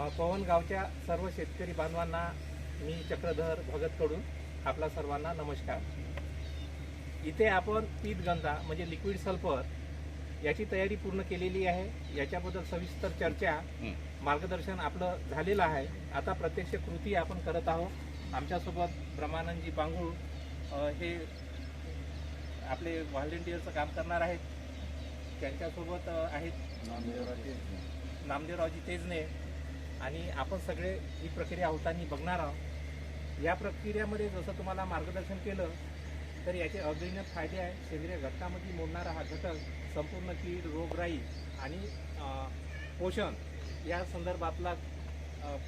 अ, पवन गावच्या सर्व शेतकरी बांधवांना मी चक्रधर भगतकडून आपला सर्वांना नमस्कार. इथे आपण पीतगंधा म्हणजे लिक्विड सल्फर याची तयारी पूर्ण केलेली आहे. याच्याबद्दल सविस्तर चर्चा मार्गदर्शन आपलं झालेलं आहे. आता प्रत्यक्ष कृती आपण करत आहोत. आमच्यासोबत ब्रह्मानंदजी पांगुळ अ, हे आपले व्हॉलेंटिअरचं काम करणार आहेत. त्यांच्यासोबत आहेत. नामदेवरावजी तेजने. आणि आपण सगळे ही प्रक्रिया होताना बघणार आहोत. या प्रक्रियेमध्ये जसं तुम्हाला मार्गदर्शन केलं तर याचे अगणित फायदे आहे सेंद्रिय घटकामध्ये मोडणारा हा घटक संपूर्ण कीड रोगराई आणि पोषण या संदर्भातला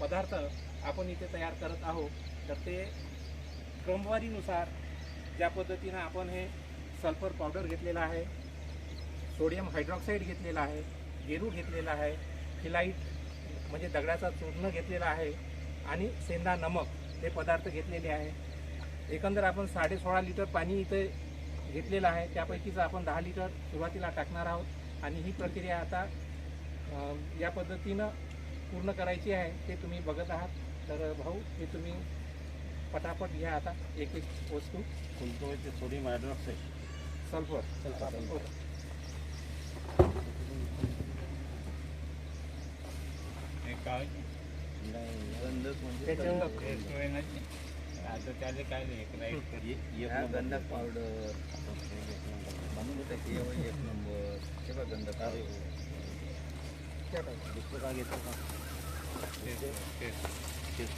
पदार्थ आपण इथे तयार करत आहोत. तर ते क्रमवारीनुसार ज्या पद्धतीनं आपण हे सल्फर पावडर घेतलेला आहे सोडियम हायड्रॉक्साईड घेतलेला आहे गेरू घेतलेला आहे फिलाईट म्हणजे दगडाचा चूर्ण घेतलेला आहे आणि सेंदा नमक हे पदार्थ घेतलेले आहे. एकंदर आपण साडे सोळा लिटर पाणी इथे घेतलेलं आहे. त्यापैकीच आपण दहा लिटर सुरुवातीला टाकणार आहोत आणि ही प्रक्रिया आता या पद्धतीनं पूर्ण करायची आहे. ते तुम्ही बघत आहात. तर भाऊ हे तुम्ही पटापट घ्या आता एक एक वस्तू. कोणतं ते सोडियम हायड्रॉक्साईड. सल्फर. सल्फर काय त्याच्यावर आता त्याला काय नाही गंधा पावडर म्हणून एक नंबर हे बघ गंधा पावडर दुसरं काय घेतो का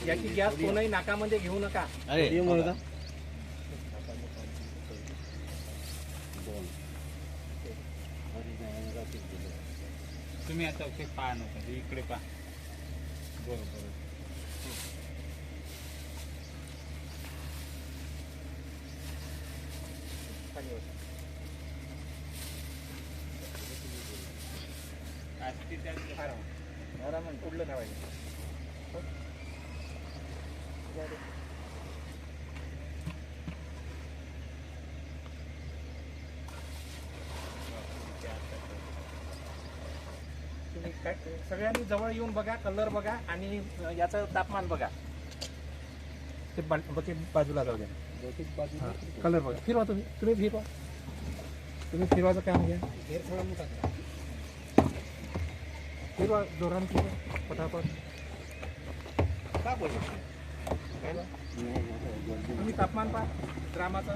याची गॅस कोणही नाकामध्ये घेऊ नका. अरे तुम्ही आता पहा नका इकडे पहा. बरोबर आरामात कुठलं ठेवायचं काय सगळ्यांनी जवळ येऊन बघा कलर बघा आणि याचं तापमान बघा. ते बा- ते बाजूला जाऊ द्या कलर बघा. फिरवा तुम्ही. तुम्ही फिरवा. तुम्ही फिरवाचं काम घ्या. फिरवा जोरान फिरवा. पटापट. तुम्ही तापमान पहा ग्रामाचं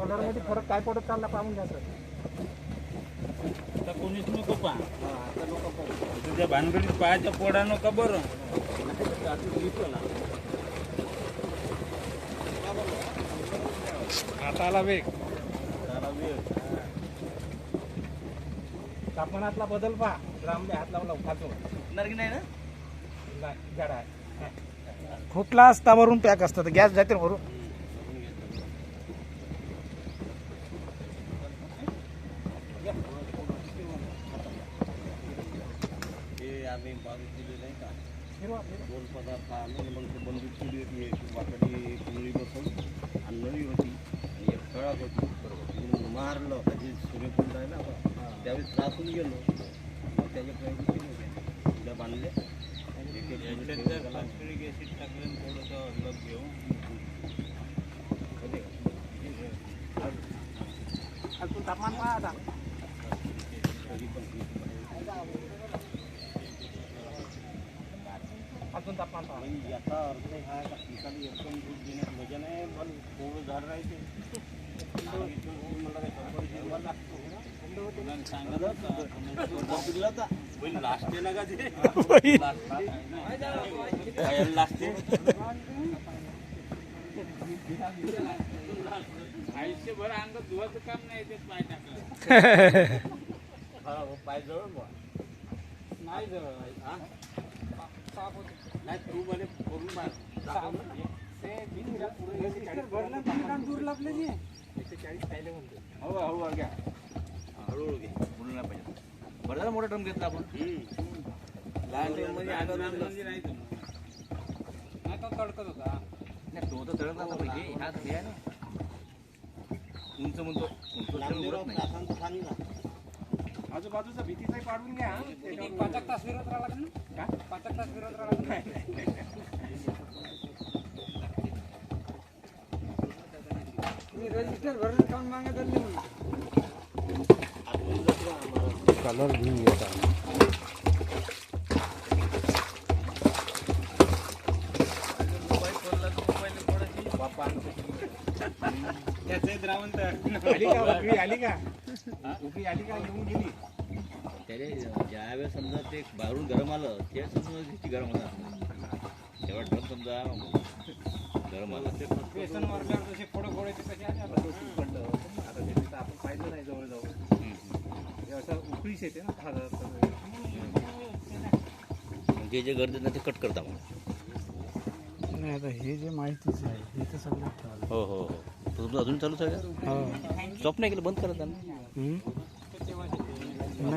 कलरमध्ये फरक काय पडत चालला पाहून घ्या सर. आता कोणीच नको पहा. तुझ्या भानगडीत पाहायच्या पोडा नका बरं? हाताला वेग त्याला वेळ तापमानातला बदल पहा. ग्रामले हात लावला होणार की नाही ना? नाही, जड आहे. असता वरून पॅक असतं तर गॅस जाते ना वरून. हे आम्ही बावीस दिले नाही का. दोन पदार्थ आणले मग ते बंदूक चिडी होती वाकडी कुंडळी बसून आणि नळी होती. आणि एक फळाक होती बरोबर मारलं म्हणजे सूर्यकुंड आहे ना आपण त्यावेळेस त्रासून गेलो मग त्याचे प्रयोग केले होते उद्या बांधले एक एक याच्यात मिनिट जर ठेवून त्याला फॉस्फरिक ऍसिड टाकलं आणि थोडंसं अलग घेऊ होते का? खालतून तापमान पहा आता तरी पण ठीक आहे. खालतून तापमान पहा म्हणजे याचा अर्थ हा आहे का पिकाला एकदम दूध देण्यात मजा नाही पण थोडं झाड राहते पाय टाकलं हा हो, पाय जवळ बुवा. नाही जवळ हा? नाही तू म्हणे करून मार हो हो घ्या हळूहळू घे. बोलू नाही पाहिजे. बरं झालं मोठा ड्रम घेतला आपण. लहान ड्रम म्हणजे आणलं. नाही तो. तडकत होता. नाही, तो तर तळत नव्हता पाहिजे हा हे आहे ना. उंच म्हणतो. उंच आजूबाजूचा भीतीचाही पाडून घ्या. पाचक तास फिरत राहिला ना पाचक तास फिरत राहिला कलर घेऊन येतात त्याचे द्रावण आली का उकळी आली का उकळी आली का येऊन गेली त्याने ज्या वेळेस समजा ते बाहेरून गरम आलं ते समजा किती गरम होणार तेव्हा ड्रम समजा बेसन मारल्यावर जसे फोडं फोडायचे तसे आले आता. पडलं आता ते तिथं आपण पाहिलं नाही जवळ जाऊ हे असं उकळीच येते ना फार जे जे गरजेचं नाही ते कट करता मग नाही आता हे जे माहितीच आहे हे तर सगळं हो हो हो. तर तुमचं अजून चालूच आहे का? हो. स्टॉप नाही केलं बंद करत त्यांना.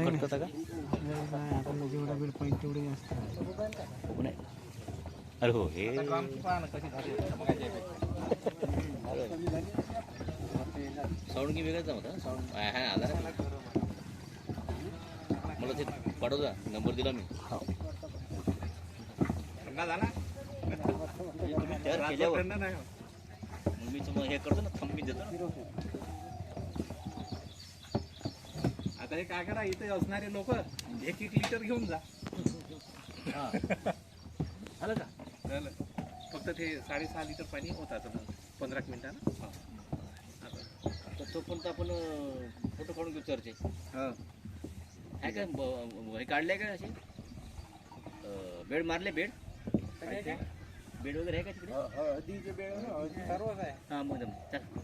कट. करता का? नाही, आता जेवढा वेळ पाहिजे तेवढे जास्त. हो नाही. अरे हो हे. कशी झाली साऊंड की वेगळाच होता साऊंड हा? आला. मला ते पाठवता नंबर दिला मी. थंडा झाला? तुम्ही तयार केल्यावर. होत. मग मी तुम्हाला हे करतो ना थंबी देतो आता हे काय करा इथे असणारे लोक एक एक लिटर घेऊन जा. हा. झालं का? झालं. फक्त ते साडेसहा लिटर पाणी होतात मग पंधरा मिनिटानं. तर तोपर्यंत आपण फोटो काढून घेऊ चर्चे आहे का ब- ब- हे काढले का असे? अं, बेड मारले बेड? बेड वगैरे आहे का तिकडे? सर्वच आहे हां मग चल.